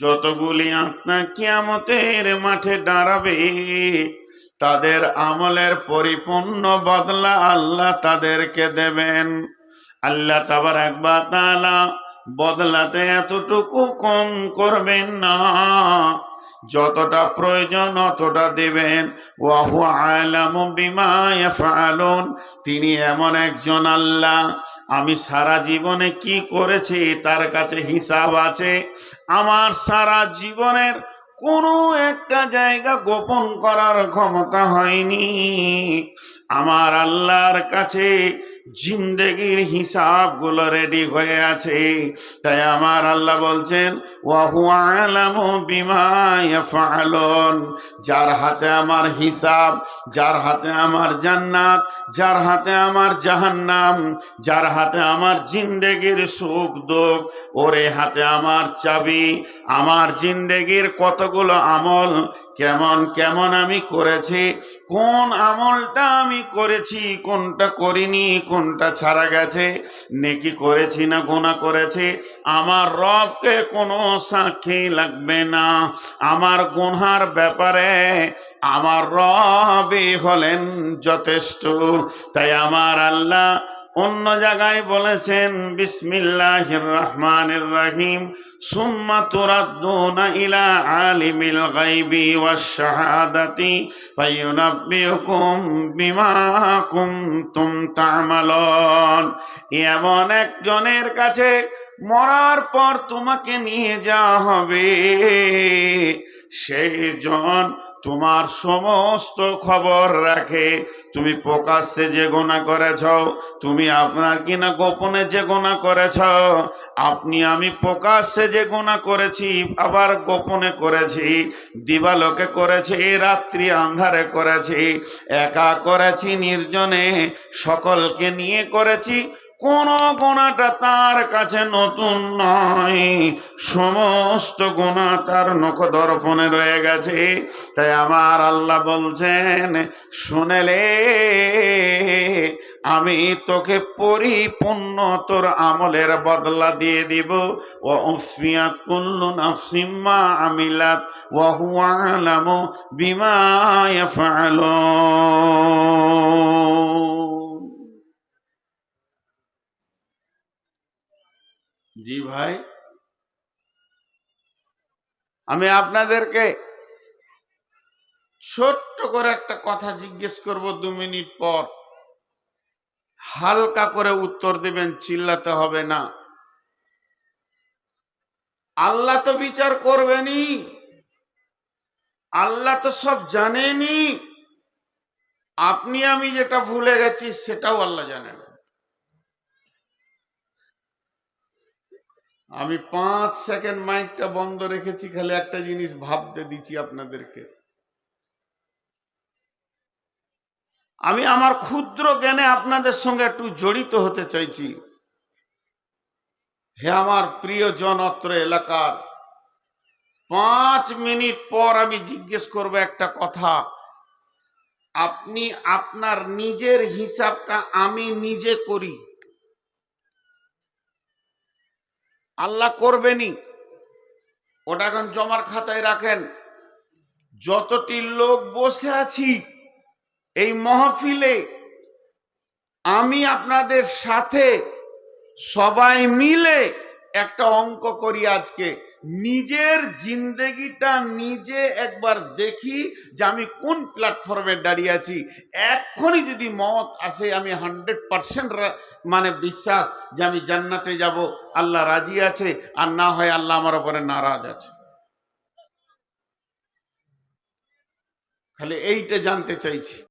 যতগুলি আত্মা কিয়ামতের মাঠে দাঁড়াবে, তাদের আমলের পরিপূর্ণ বদলা আল্লাহ তাদেরকে দেবেন। আল্লাহ তাবার একবার তালা বদলাতে এতটুকু কম করবেন না। যতটা প্রয়োজন অতটা দেবেন। ওয়াহু আলামু বিমা ইয়াফআলুন। তিনি এমন একজন আল্লাহ। আমি সারা জীবনে কি করেছি তার কাছে হিসাব আছে। আমার সারা জীবনের কোনো একটা জায়গা গোপন করার ক্ষমতা হয়নি। আমার আল্লাহর কাছে জিন্দেগির হিসাবগুলো রেডি হয়ে আছে। তাই আমার আল্লাহ বলছেন যার হাতে আমার হিসাব, যার হাতে আমার জান্নাত, যার হাতে আমার জাহান্নাম, যার হাতে আমার জিন্দেগির সুখ দুঃখ, ওরে হাতে আমার চাবি, আমার জিন্দেগির কতগুলো আমল কেমন কেমন আমি করেছি? কোন আমলটা আমি করেছি? কোনটা করিনি? কোনটা ছাড়া গেছে? নেকি করেছি না গোনা করেছি? আমার রবকে কোনো সাক্ষী লাগবে না। আমার গুনহার ব্যাপারে আমার রবই হলেন যথেষ্ট। তাই আমার আল্লাহ অন্য জায়গায় বলেছেন, বিসমিল্লাহির রহমানির রহিম, সুম্মা তুরাদ্দুনা ইলা আলিমিল গায়বি শাহাদাতি ফায়ুনাব্বিউকুম বিমা কুনতুম তা'মালুন। এমন একজনের কাছে মরার পর তোমাকে নিয়ে যাওয়া হবে। সেই জন তোমার সমস্ত খবর রাখে। তুমি প্রকাশ্যে যে গোনা করেছ, তুমি আপনার কিনা গোপনে যে গোনা করেছ, আপনি আমি প্রকাশ্যে যে গোনা করেছি, আবার গোপনে করেছি, দিবালোকে করেছি, রাত্রি আন্ধারে করেছি, একা করেছি, নির্জনে সকলকে নিয়ে করেছি কোন গোনাটা তার কাছে নতুন নয়। সমস্ত গোনা তার নখ দর্পণে রয়ে গেছে। তাই আমার আল্লাহ বলছেন শুনেলে আমি তোকে পরিপূর্ণ তোর আমলের বদলা দিয়ে দিব। ও কুল্লু নাফসিম্মা আমিলাত ওয়া হুয়া আলামু বিমা ইয়াফআলুন। জি ভাই। আমি আপনাদেরকে ছোট্ট করে একটা কথা জিজ্ঞেস করব দু মিনিট পর। হালকা করে উত্তর দেবেন, চিল্লাতে হবে না। আল্লাহ তো বিচার করবেনই। আল্লাহ তো সব জানেনি আপনি আমি যেটা ভুলে গেছি, সেটাও আল্লাহ জানেন। আমি পাঁচ সেকেন্ড মাইকটা বন্ধ রেখেছি, খালি একটা জিনিস ভাবতে দিচ্ছি আপনাদেরকে। আমি আমার ক্ষুদ্র জ্ঞানে আপনাদের সঙ্গে একটু জড়িত হতে চাইছি। হে আমার প্রিয় জনত্র এলাকার, পাঁচ মিনিট পর আমি জিজ্ঞেস করব একটা কথা। আপনি আপনার নিজের হিসাবটা আমি নিজে করি। আল্লাহ করবেনি ওটা এখন জমার খাতায় রাখেন। যতটি লোক বসে আছি এই মহফিলে, আমি আপনাদের সাথে সবাই মিলে একটা অঙ্ক করি আজকে। নিজের জিন্দেগিটা নিজে একবার দেখি যে আমি কোন প্ল্যাটফর্মে দাঁড়িয়ে আছি। এখনই যদি মত আসে, আমি হান্ড্রেড পারসেন্ট মানে বিশ্বাস যে আমি জান্নাতে যাব, আল্লাহ রাজি আছে, আর না হয় আল্লাহ আমার ওপরে নারাজ আছে। খালি এইটা জানতে চাইছি।